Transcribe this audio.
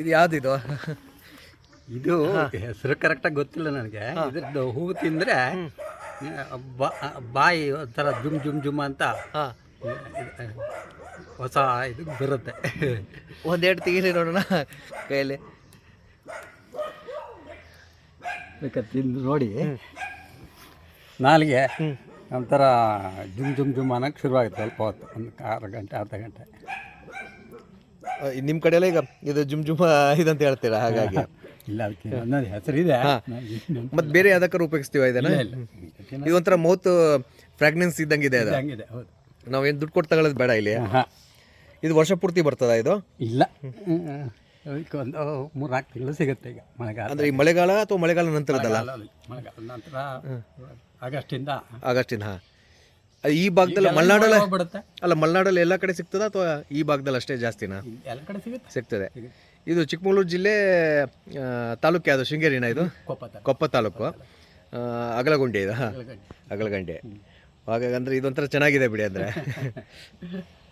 ಇದು ಯಾವ್ದಿದು? ಇದು ಹೆಸರು ಕರೆಕ್ಟಾಗಿ ಗೊತ್ತಿಲ್ಲ ನನಗೆ. ಇದ್ರದ್ದು ಹೂವು ತಿಂದರೆ ಬಾಯಿ ಒಂಥರ ಜುಮ್ ಜುಮ್ ಜುಮ್ ಅಂತ ಹೊಸ ಇದು ಬರುತ್ತೆ. ಒಂದೆರಡು ತೆಗೀರಿ ನೋಡೋಣ ಕೈಯಲ್ಲಿ. ತಿಂದು ನೋಡಿ. ನಾಲಿಗೆ ಒಂಥರ ಜುಮ್ ಜುಮ್ ಜುಮ್ ಅನ್ನೋಕ್ಕೆ ಶುರುವಾಗುತ್ತೆ ಸ್ವಲ್ಪ ಹೊತ್ತು. ಒಂದು ಆರು ಗಂಟೆ ಅರ್ಧ ಗಂಟೆ. ನಿಮ್ಮ ಕಡೆಯಲ್ಲ ಈಗ ಇದು ಜುಮ್ ಜುಮ್ ಇದಂತ ಹೇಳ್ತೀರಾ? ಹಾಗಾಗಿ. ಇಲ್ಲ ಅದಕ್ಕೆ ಒಂದೊಂದು ಹೆಸರಿದೆ. ಮತ್ತೆ ಬೇರೆ ಯಾವ್ದಕ್ಕಾರ ಉಪಯೋಗಿಸ್ತೀವ ಇದನ್ನ? ಇದು ಒಂಥರ ಮೌತ್ ಫ್ರಾಗ್ನೆನ್ಸ್ ಇದ್ದಂಗೆ ಇದೆ ಅದು. ಹಂಗಿದೆ ಹೌದು. ನಾವೇನು ದುಡ್ಡು ಕೊಟ್ಟು ತಗೊಳ್ಳೋದು ಬೇಡ ಇಲ್ಲಿ. ಇದು ವರ್ಷ ಪೂರ್ತಿ ಬರ್ತದ ಇದು? ಇಲ್ಲ. ಅದಕ್ಕೆ ಒಂದು ಮೂರು ನಾಲ್ಕು ತಿಂಗಳು ಸಿಗುತ್ತೆ ಈಗ ಮಳೆಗಾಲ. ಅಂದ್ರೆ ಈ ಮಳೆಗಾಲ ಅಥವಾ ಮಳೆಗಾಲ ನಂತರದಲ್ಲ? ಮಳೆಗಾಲ ಮಳೆಗಾಲ ನಂತರ ಆಗಸ್ಟಿಂದ. ಆಗಸ್ಟಿನ ಹಾಂ. ಈ ಭಾಗದಲ್ಲಿ ಮಲೆನಾಡಲ್ಲ ಅಲ್ಲ ಮಲ್ನಾಡಲ್ಲಿ ಎಲ್ಲ ಕಡೆ ಸಿಗ್ತದ ಅಥವಾ ಈ ಭಾಗದಲ್ಲಿ ಅಷ್ಟೇ ಜಾಸ್ತಿನಾ? ಎಲ್ಲ ಕಡೆ ಸಿಗುತ್ತೆ. ಸಿಗ್ತದೆ. ಇದು ಚಿಕ್ಕಮಗಳೂರು ಜಿಲ್ಲೆ ಆ, ಅದು ಯಾವುದು ಶೃಂಗೇರಿನ ಇದು? ಕೊಪ್ಪ ತರ ಕೊಪ್ಪ ತಾಲೂಕು. ಆ, ಅಗಲಗುಂಡಿ ಇದು? ಅಗಲಗಂಡೆ. ಹಾಗಾಗಿ ಅಂದ್ರೆ ಇದೊಂಥರ ಚೆನ್ನಾಗಿದೆ ಬಿಡಿ ಅಂದರೆ.